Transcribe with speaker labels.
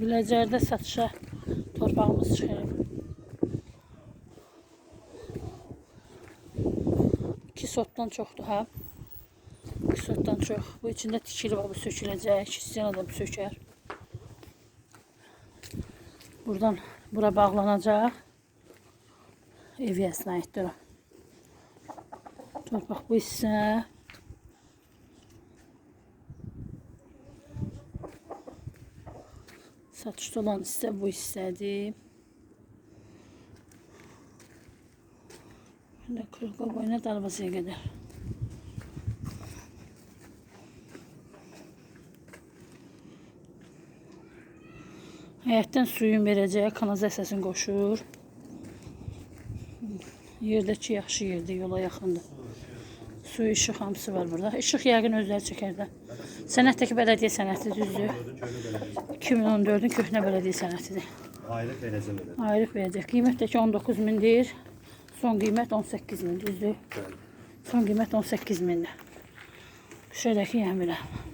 Speaker 1: Biləcərdə satışa torpağımız çıxıb. İki sotdan çoxdur ha. İki sotdan çox. Bu içində tikili var, bu söküləcək. İstəyən adam sökər. Buradan bura bağlanacaq. Ev yəsinə aiddir o. Torpaq bu hissə. Satışda olan hissə bu hissədir. Şimdi kırık boyuna darvazaya kadar. Həyətdən suyun verəcəyi kanalizasiyasını qoşur. Yerdəki yaxşı yerdir, yola yaxındır. Su, işıq hamısı var burada. İşıq yəqin özləri çəkər də. Sənətdəki bələdiyyə sənəti düzdür. 2014-ün köhnə bələdiyyə sənətidir.
Speaker 2: Ayrı verəcəm elə.
Speaker 1: Ayrıq verəcək. Qiymət də ki 19 mindir. Son qiymət 18 min düzdür. Son qiymət 18 mindir. Şöyle ki yemirəm.